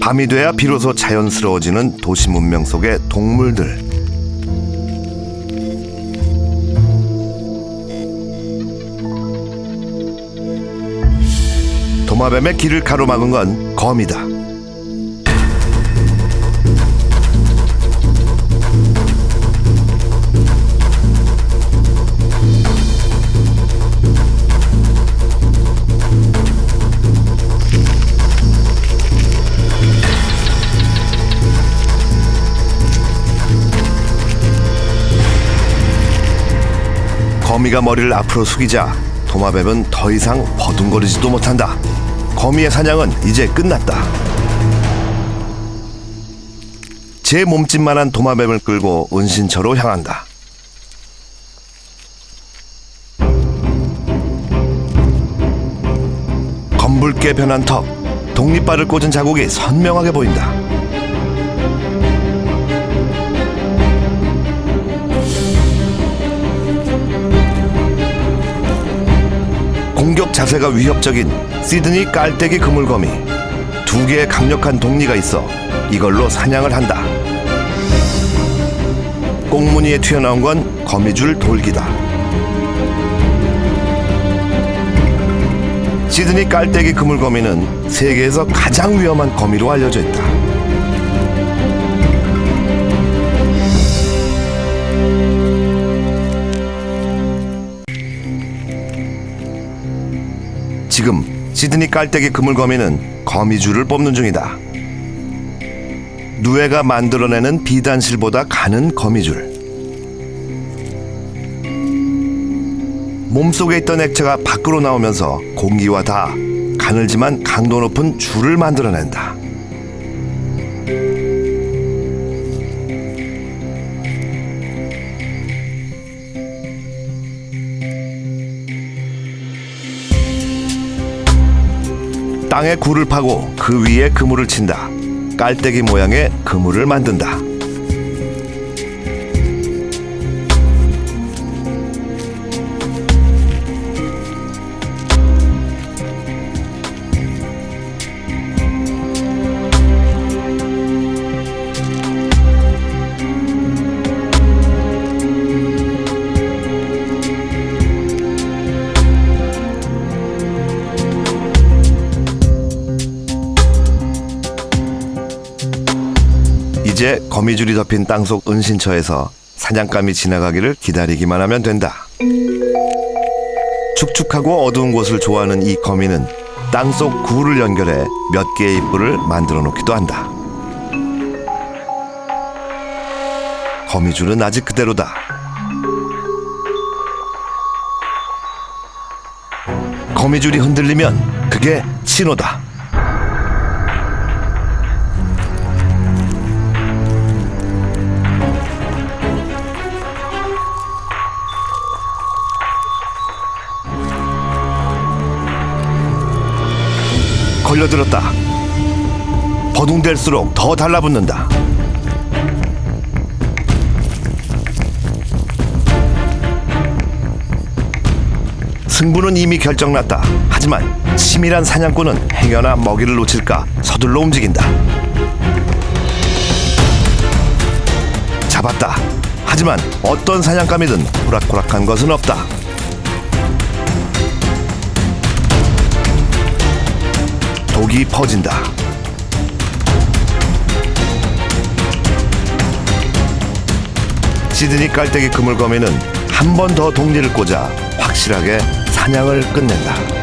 밤이 돼야 비로소 자연스러워지는 도시 문명 속의 동물들. 도마뱀의 길을 가로막은 건 거미다. 거미가 머리를 앞으로 숙이자 도마뱀은 더 이상 버둥거리지도 못한다. 거미의 사냥은 이제 끝났다. 제 몸집만한 도마뱀을 끌고 은신처로 향한다. 검붉게 변한 턱, 독립발을 꽂은 자국이 선명하게 보인다. 공격 자세가 위협적인 시드니 깔때기 그물거미 두 개의 강력한 독리가 있어 이걸로 사냥을 한다. 꽁무니에 튀어나온 건 거미줄 돌기다. 시드니 깔때기 그물거미는 세계에서 가장 위험한 거미로 알려져 있다. 지금 시드니 깔때기 그물거미는 거미줄을 뽑는 중이다. 누에가 만들어내는 비단실보다 가는 거미줄. 몸속에 있던 액체가 밖으로 나오면서 공기와 다 가늘지만 강도 높은 줄을 만들어낸다. 땅에 굴을 파고 그 위에 그물을 친다. 깔때기 모양의 그물을 만든다. 이제 거미줄이 덮인 땅속 은신처에서 사냥감이 지나가기를 기다리기만 하면 된다. 축축하고 어두운 곳을 좋아하는 이 거미는 땅속 굴을 연결해 몇 개의 입구를 만들어 놓기도 한다. 거미줄은 아직 그대로다. 거미줄이 흔들리면 그게 신호다. 걸려들었다. 버둥댈수록 더 달라붙는다. 승부는 이미 결정났다. 하지만 치밀한 사냥꾼은 행여나 먹이를 놓칠까 서둘러 움직인다. 잡았다. 하지만 어떤 사냥감이든 호락호락한 것은 없다. 독이 퍼진다. 시드니 깔때기 그물거미는 한 번더 독리를 꽂아 확실하게 사냥을 끝낸다.